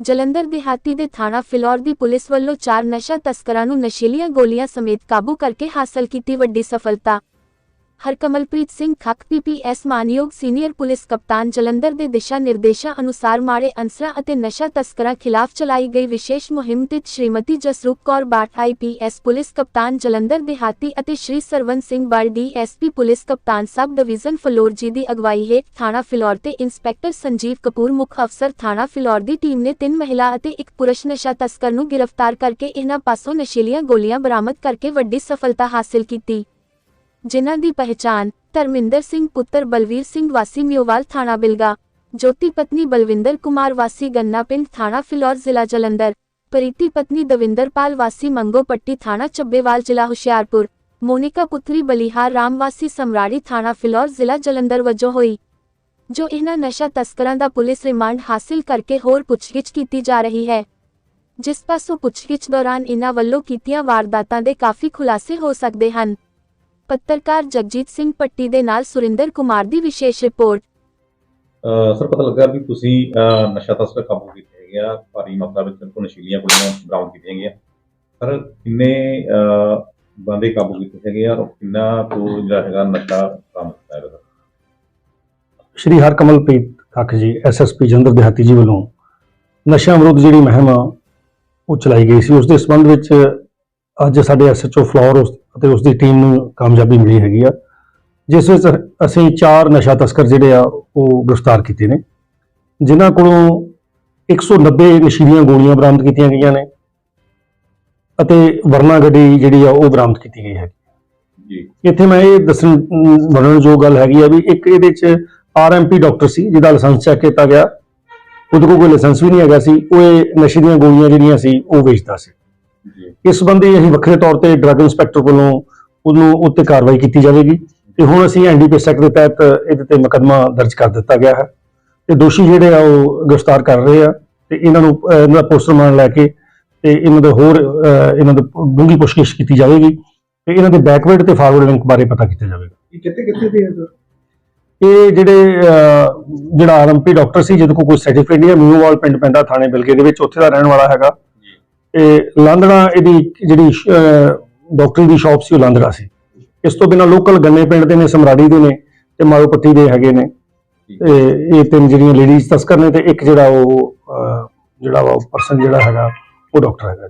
ਜਲੰਧਰ ਦਿਹਾਤੀ ਦੇ ਥਾਣਾ ਫਿਲੌਰ ਦੀ ਪੁਲਿਸ ਵੱਲੋਂ ਚਾਰ ਨਸ਼ਾ ਤਸਕਰਾਂ ਨੂੰ ਨਸ਼ੀਲੀਆਂ ਗੋਲੀਆਂ ਸਮੇਤ ਕਾਬੂ ਕਰਕੇ ਹਾਸਲ ਕੀਤੀ ਵੱਡੀ ਸਫਲਤਾ। ਹਰਕਮਲਪ੍ਰੀਤ ਸਿੰਘ ਖੱਕ ਪੀਪੀਐਸ ਮਾਨਯੋਗ ਸੀਨੀਅਰ ਪੁਲਿਸ ਕਪਤਾਨ ਜਲੰਧਰ ਦੇ ਦਿਸ਼ਾ ਨਿਰਦੇਸ਼ਾਂ ਅਨੁਸਾਰ ਮਾੜੇ ਅਨਸਰਾਂ ਅਤੇ ਨਸ਼ਾ ਤਸਕਰਾਂ ਖਿਲਾਫ ਚਲਾਈ ਗਈ ਵਿਸ਼ੇਸ਼ ਮੁਹਿੰਮ ਤਹਿਤ ਸ਼੍ਰੀਮਤੀ ਜਸਰੂਪ ਕੌਰ ਬਾਠ ਆਈਪੀਐਸ ਪੁਲਿਸ ਕਪਤਾਨ ਜਲੰਧਰ ਦਿਹਾਤੀ ਅਤੇ ਸ਼੍ਰੀ ਸਰਵਨ ਸਿੰਘ ਬੜ ਡੀਐਸਪੀ ਪੁਲਿਸ ਕਪਤਾਨ ਸਬ ਡਿਵੀਜ਼ਨ ਫਲੋਰ ਜੀ ਦੀ ਅਗਵਾਈ ਹੇਠ ਥਾਣਾ ਫਿਲੌਰ ਤੇ ਇੰਸਪੈਕਟਰ ਸੰਜੀਵ ਕਪੂਰ, ਮੁੱਖ ਅਫਸਰ ਥਾਣਾ ਫਿਲੌਰ ਦੀ ਟੀਮ ਨੇ ਤਿੰਨ ਮਹਿਲਾ ਅਤੇ ਇੱਕ ਪੁਰਸ਼ ਨਸ਼ਾ ਤਸਕਰ ਨੂੰ ਗ੍ਰਿਫਤਾਰ ਕਰਕੇ ਇਹਨਾਂ ਪਾਸੋਂ ਨਸ਼ੀਲੀਆਂ ਗੋਲੀਆਂ ਬਰਾਮਦ ਕਰਕੇ ਵੱਡੀ ਸਫਲਤਾ ਹਾਸਲ ਕੀਤੀ। ਜਿਨ੍ਹਾਂ ਦੀ ਪਹਿਚਾਣ ਧਰਮਿੰਦਰ ਸਿੰਘ ਪੁੱਤਰ ਬਲਵੀਰ ਸਿੰਘ ਵਾਸੀ ਮਿਓਵਾਲ ਥਾਣਾ ਬਿਲਗਾ, ਜੋਤੀ ਪਤਨੀ ਬਲਵਿੰਦਰ ਕੁਮਾਰ ਵਾਸੀ ਗੰਨਾ ਪਿੰਡ ਥਾਣਾ ਫਿਲੌਰ ਜ਼ਿਲ੍ਹਾ ਜਲੰਧਰ, ਪ੍ਰੀਤੀ ਪਤਨੀ ਦਵਿੰਦਰਪਾਲ ਵਾਸੀ ਮੰਗੋ ਪੱਟੀ ਥਾਣਾ ਚੱਬੇਵਾਲ ਜ਼ਿਲ੍ਹਾ ਹੁਸ਼ਿਆਰਪੁਰ, ਮੋਨਿਕਾ ਪੁੱਤਰੀ ਬਲੀਹਾਰ ਰਾਮ ਵਾਸੀ ਸਮਰਾੜੀ ਥਾਣਾ ਫਿਲੌਰ ਜ਼ਿਲ੍ਹਾ ਜਲੰਧਰ ਵਜੋਂ ਹੋਈ। ਜੋ ਇਹਨਾਂ ਨਸ਼ਾ ਤਸਕਰਾਂ ਦਾ ਪੁਲਿਸ ਰਿਮਾਂਡ ਹਾਸਿਲ ਕਰਕੇ ਹੋਰ ਪੁੱਛਗਿੱਛ ਕੀਤੀ ਜਾ ਰਹੀ ਹੈ। ਜਿਸ ਪਾਸੋਂ ਪੁੱਛਗਿੱਛ ਦੌਰਾਨ ਇਹਨਾਂ ਵੱਲੋਂ ਕੀਤੀਆਂ ਵਾਰਦਾਤਾਂ ਦੇ ਕਾਫੀ ਖੁਲਾਸੇ ਹੋ ਸਕਦੇ ਹਨ। ਪੱਤਰਕਾਰ ਜਗਜੀਤ ਸਿੰਘ ਪੱਟੀ ਦੇ ਨਾਲ ਸੁਰਿੰਦਰ ਕੁਮਾਰ ਦੀ ਵਿਸ਼ੇਸ਼ ਰਿਪੋਰਟ। ਸਰ ਪਤਾ ਲੱਗਾ ਵੀ ਤੁਸੀਂ ਨਸ਼ਾ ਤਸਕਰ ਕਾਬੂ ਕੀਤੇ ਹੈਗੇ ਆ ਭਾਰੀ ਮਾਤਰਾ ਵਿੱਚ ਤੋਂ ਨਸ਼ੀਲੀਆਂ ਗੋਲੀਆਂ ਬਰਾਮਦ ਕੀਤੀਆਂ ਗਈਆਂ। ਸਰ ਕਿੰਨੇ ਬੰਦੇ ਕਾਬੂ ਕੀਤੇ ਹੈਗੇ ਆ ਔਰ ਕਿੰਨਾ ਤੋਂ ਜਿਹੜਾ ਹੈਗਾ ਨਸ਼ਾ ਬਰਾਮਦ ਕੀਤਾ ਹੈਗਾ ਸਰ? ਸ਼੍ਰੀ ਹਰਕਮਲਪ੍ਰੀਤ ਕੱਖ ਜੀ ਐਸਐਸਪੀ ਜਲੰਧਰ ਦਿਹਾਤੀ ਜੀ ਵੱਲੋਂ ਨਸ਼ਾ ਵਿਰੁੱਧ ਜਿਹੜੀ ਮੁਹਿੰਮ ਉਹ ਚਲਾਈ ਗਈ ਸੀ। ਉਸ ਦੇ ਸੰਬੰਧ ਵਿੱਚ ਅੱਜ ਸਾਡੇ ਐਸਐਚਓ ਫਲੋਰ ਉਸ- ਅਤੇ ਉਸ ਦੀ ਟੀਮ ਨੂੰ ਕਾਮਯਾਬੀ ਮਿਲੀ ਹੈਗੀ ਆ। ਜਿਸ ਵਿੱਚ ਅਸੀਂ ਚਾਰ ਨਸ਼ਾ ਤਸਕਰ ਜਿਹੜੇ ਆ ਉਹ ਗ੍ਰਿਫਤਾਰ ਕੀਤੇ ਨੇ। ਜਿਨ੍ਹਾਂ ਕੋਲੋਂ 190 ਨਸ਼ੀਲੀਆਂ ਗੋਲੀਆਂ ਬਰਾਮਦ ਕੀਤੀਆਂ ਗਈਆਂ ਨੇ ਅਤੇ ਵਰਨਾ ਗੱਡੀ ਜਿਹੜੀ ਆ ਉਹ ਬਰਾਮਦ ਕੀਤੀ ਗਈ ਹੈ ਜੀ। ਇੱਥੇ ਮੈਂ ਇਹ ਦੱਸਣ ਵਰਣਨ ਜੋ ਗੱਲ ਹੈਗੀ ਆ ਵੀ ਇੱਕ ਇਹਦੇ ਚ ਆਰਐਮਪੀ ਡਾਕਟਰ ਸੀ ਜਿਹਦਾ ਲਾਇਸੈਂਸ ਚੈੱਕ ਕੀਤਾ ਗਿਆ। ਉਹਦੇ ਕੋਲ ਕੋਈ ਲਾਇਸੈਂਸ ਵੀ ਨਹੀਂ ਹੈਗਾ ਸੀ ਉਹ ਇਹ ਨਸ਼ੇ ਦੀਆਂ ਗੋਲੀਆਂ ਜਿਹੜੀਆਂ ਸੀ ਉਹ ਵੇਚਦਾ ਸੀ। ਇਸ ਸੰਬੰਧੀ ਅਸੀਂ ਵੱਖਰੇ ਤੌਰ ਤੇ ਡਰੱਗ ਇੰਸਪੈਕਟਰ ਵੱਲੋਂ ਉਹਨੂੰ ਉੱਤੇ ਕਾਰਵਾਈ ਕੀਤੀ ਜਾਵੇਗੀ ਤੇ ਹੁਣ ਅਸੀਂ ਐਨਡੀਪੀਐਸ ਐਕਟ ਦੇ ਤਹਿਤ ਇਹਦੇ ਤੇ ਮੁਕੱਦਮਾ ਦਰਜ ਕਰ ਦਿੱਤਾ ਗਿਆ ਹੈ। ਤੇ ਦੋਸ਼ੀ ਜਿਹੜੇ ਆ ਉਹ ਗ੍ਰਿਫਤਾਰ ਕਰ ਰਹੇ ਆ ਤੇ ਇਹਨਾਂ ਨੂੰ ਇਹਨਾਂ ਦਾ ਪੋਸਟਰ ਮਾਰਨ ਲੈ ਕੇ ਤੇ ਇਹਨਾਂ ਦੇ ਹੋਰ ਇਹਨਾਂ ਦੇ ਡੂੰਘੀ ਪੁੱਛਗਿੱਛ ਕੀਤੀ ਜਾਵੇਗੀ ਤੇ ਇਹਨਾਂ ਦੇ ਬੈਕਵਰਡ ਤੇ ਫਾਰਵਰਡ ਲਿੰਕ ਬਾਰੇ ਪਤਾ ਕੀਤਾ ਜਾਵੇਗਾ। ਇਹ ਕਿੱਥੇ ਕਿੱਥੇ ਦੇ ਸਰ? ਇਹ ਜਿਹੜੇ ਜਿਹੜਾ ਆਰਐਮਪੀ ਡਾਕਟਰ ਸੀ ਜਿਹਦੇ ਕੋਲ ਕੋਈ ਸਰਟੀਫਿਕੇਟ ਨਹੀਂ ਹੈ ਮੂਵਾਲ ਪਿੰਡ ਪੈਂਦਾ ਥਾਣੇ ਬਿਲਗੇ ਦੇ ਵਿੱਚ ਉੱਥੇ ਦਾ ਰਹਿਣ ਵਾਲਾ ਹੈਗਾ। ਤੇ ਲਾਂਦੜਾ ਇਹਦੀ ਜਿਹੜੀ ਡਾਕਟਰੀ ਦੀ ਸ਼ਾਪ ਸੀ ਉਹ ਲਾਂਦੜਾ ਸੀ। ਇਸ ਤੋਂ ਬਿਨਾਂ ਲੋਕਲ ਗੰਨੇ ਪਿੰਡ ਦੇ ਨੇ ਸਮਰਾੜੀ ਦੇ ਨੇ ਤੇ ਮਾਰੋ ਪੱਟੀ ਦੇ ਹੈਗੇ ਨੇ। ਤੇ ਇਹ ਤਿੰਨ ਜਿਹੜੀਆਂ ਲੇਡੀਜ਼ ਤਸਕਰ ਨੇ ਤੇ ਇੱਕ ਜਿਹੜਾ ਉਹ ਜਿਹੜਾ ਵਾ ਪਰਸਨ ਜਿਹੜਾ ਹੈਗਾ ਉਹ ਡਾਕਟਰ ਹੈਗਾ।